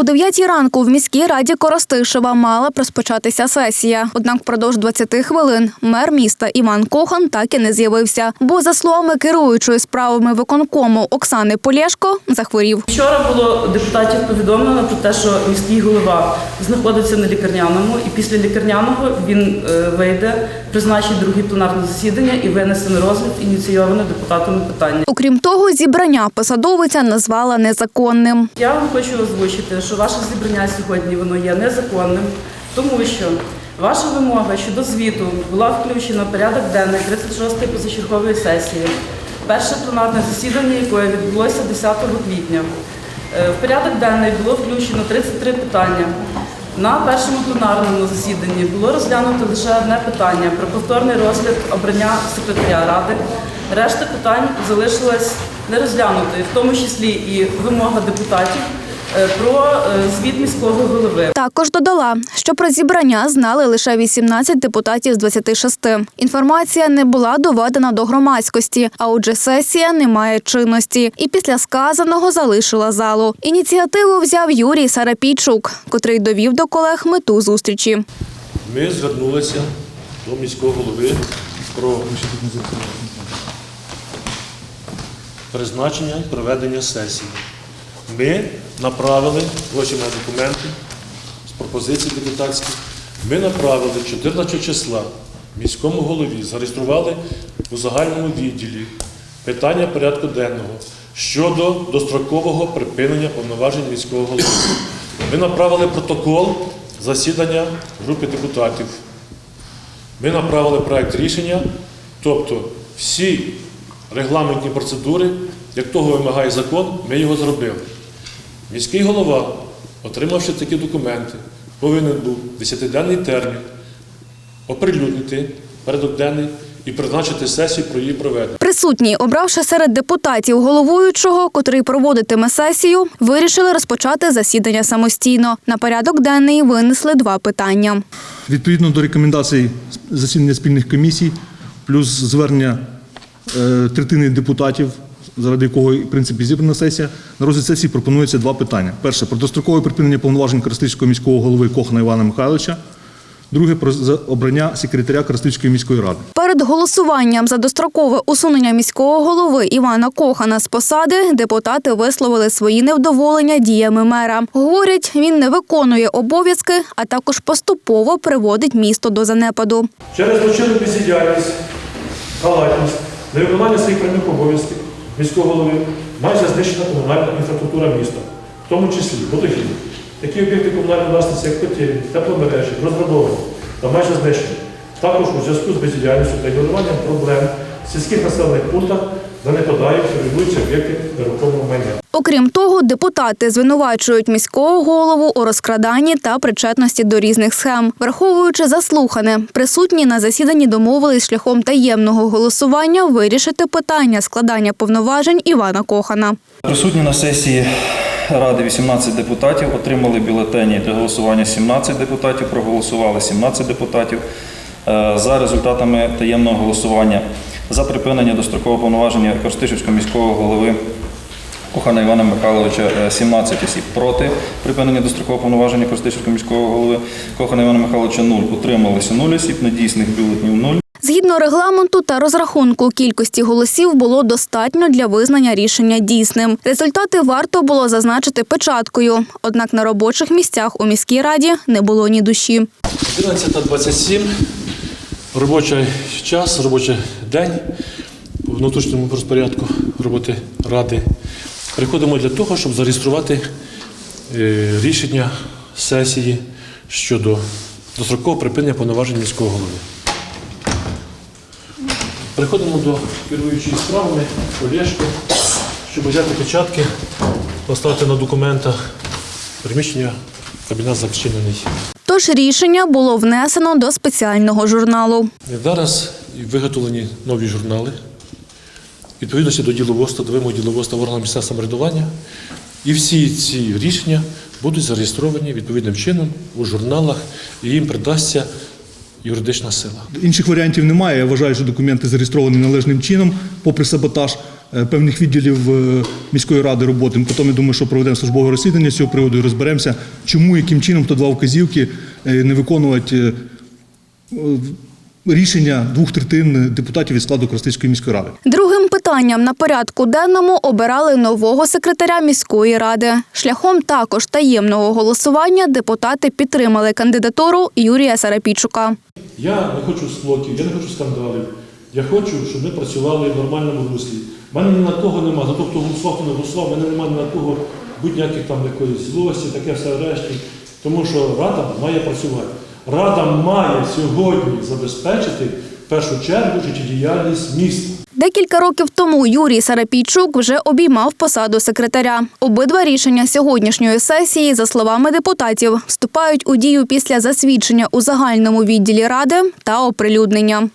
О 9 ранку в міській раді Коростишева мала розпочатися сесія. Однак впродовж 20 хвилин мер міста Іван Кохан так і не з'явився. Бо, за словами керуючої справами виконкому Оксани Полєшко, захворів. Вчора було депутатів повідомлено про те, що міський голова знаходиться на лікарняному, і після лікарняного він е, вийде, призначить друге пленарне засідання і винесе на розгляд ініційоване депутатами питання. Окрім того, зібрання посадовиця назвала незаконним. Я вам хочу озвучити, що ваше зібрання сьогодні воно є незаконним, тому що ваша вимога щодо звіту була включена в порядок денний 36-ї позачергової сесії, перше пленарне засідання якої відбулося 10 квітня. Е, В порядок денний було включено 33 питання. На першому пленарному засіданні було розглянуто лише одне питання про повторний розгляд обрання секретаря ради. Решта питань залишилась не розглянутою, в тому числі і вимога депутатів про е, звіт міського голови. Також додала, що про зібрання знали лише 18 депутатів з 26. Інформація не була доведена до громадськості, а отже, сесія не має чинності. І після сказаного залишила залу. Ініціативу взяв Юрій Сарапійчук, котрий довів до колег мету зустрічі. Ми звернулися до міського голови про призначення і проведення сесії. Ми направили, ось мене документи з пропозицій депутатських, ми направили 14 числа міському голові, зареєстрували у загальному відділі питання порядку денного щодо дострокового припинення повноважень міського голови. Ми направили протокол засідання групи депутатів. Ми направили проект рішення, тобто всі регламентні процедури, як того вимагає закон, ми його зробили. Міський голова, отримавши такі документи, повинен був 10-денний термін оприлюднити порядок денний і призначити сесію про її проведення. Присутні, обравши серед депутатів головуючого, котрий проводитиме сесію, вирішили розпочати засідання самостійно. На порядок денний винесли два питання. Відповідно до рекомендацій засідання спільних комісій, плюс звернення е, третини депутатів, заради якого, в принципі, зібрана сесія, на розгляд сесії пропонується два питання. Перше про дострокове припинення повноважень Коростишського міського голови Кохана Івана Михайловича. Друге про обрання секретаря Коростишської міської ради. Перед голосуванням за дострокове усунення міського голови Івана Кохана з посади депутати висловили свої невдоволення діями мера. Говорять, він не виконує обов'язки, а також поступово приводить місто до занепаду. Через злочинну бездіяльність, халатність, невиконання своїх прямих обов'язків міського голови майже знищена комунальна інфраструктура міста, в тому числі водогін. Такі об'єкти комунальної власності, як котельні, тепломережі, розградовані та майже знищені. Також у зв'язку з бездіяльністю та ігноруванням проблем в сільських населених пунктах занепадають керуючі об'єкти нерухомого майна. Окрім того, депутати звинувачують міського голову у розкраданні та причетності до різних схем. Враховуючи заслухане, присутні на засіданні домовились шляхом таємного голосування вирішити питання складання повноважень Івана Кохана. Присутні на сесії Ради 18 депутатів, отримали бюлетені для голосування 17 депутатів, проголосували 17 депутатів. Е, За результатами таємного голосування за припинення дострокового повноваження Коростишівського міського голови Кохана Івана Михайловича е, 17 осіб проти припинення дострокового повноваження Коростишівського міського голови Кохана Івана Михайловича 0. Утрималися 0 осіб, недійсних бюлетнів 0. Згідно регламенту та розрахунку кількості голосів було достатньо для визнання рішення дійсним. Результати варто було зазначити печаткою. Однак на робочих місцях у міській раді не було ні душі. 11.27. Робочий час, робочий день у внутрішньому розпорядку роботи ради. Приходимо для того, щоб зареєструвати е, рішення сесії щодо дострокового припинення повноважень міського голови. Приходимо до керуючої справами Олєшки, щоб взяти печатки, поставити на документах приміщення кабінет зачинений. Тож рішення було внесено до спеціального журналу. Зараз виготовлені нові журнали, відповідності до діловодства, до вимог діловодства в органах місцевого самоврядування. І всі ці рішення будуть зареєстровані відповідним чином у журналах, і їм придасться юридична сила. Інших варіантів немає. Я вважаю, що документи зареєстровані належним чином, попри саботаж. Е, певних відділів е, міської ради роботи. Потім я думаю, що проведемо службове розслідування з цього приводу і розберемося, чому яким чином то два вказівки е, не виконувати рішення двох третин депутатів від складу Кростицької міської ради. Другим питанням на порядку денному обирали нового секретаря міської ради. Шляхом також таємного голосування депутати підтримали кандидатуру Юрія Сарапійчука. Я не хочу склоків, я не хочу скандалів. Я хочу, щоб ми працювали в нормальному руслі. Мене ні на кого нема. За того, хто голосував, не голосував, мене немає ні на кого будь-яких там якоїсь злості, таке все решті. Тому що Рада має працювати. Рада має сьогодні забезпечити в першу чергу життєдіяльність міста. Декілька років тому Юрій Сарапійчук вже обіймав посаду секретаря. Обидва рішення сьогоднішньої сесії, за словами депутатів, вступають у дію після засвідчення у загальному відділі ради та оприлюднення.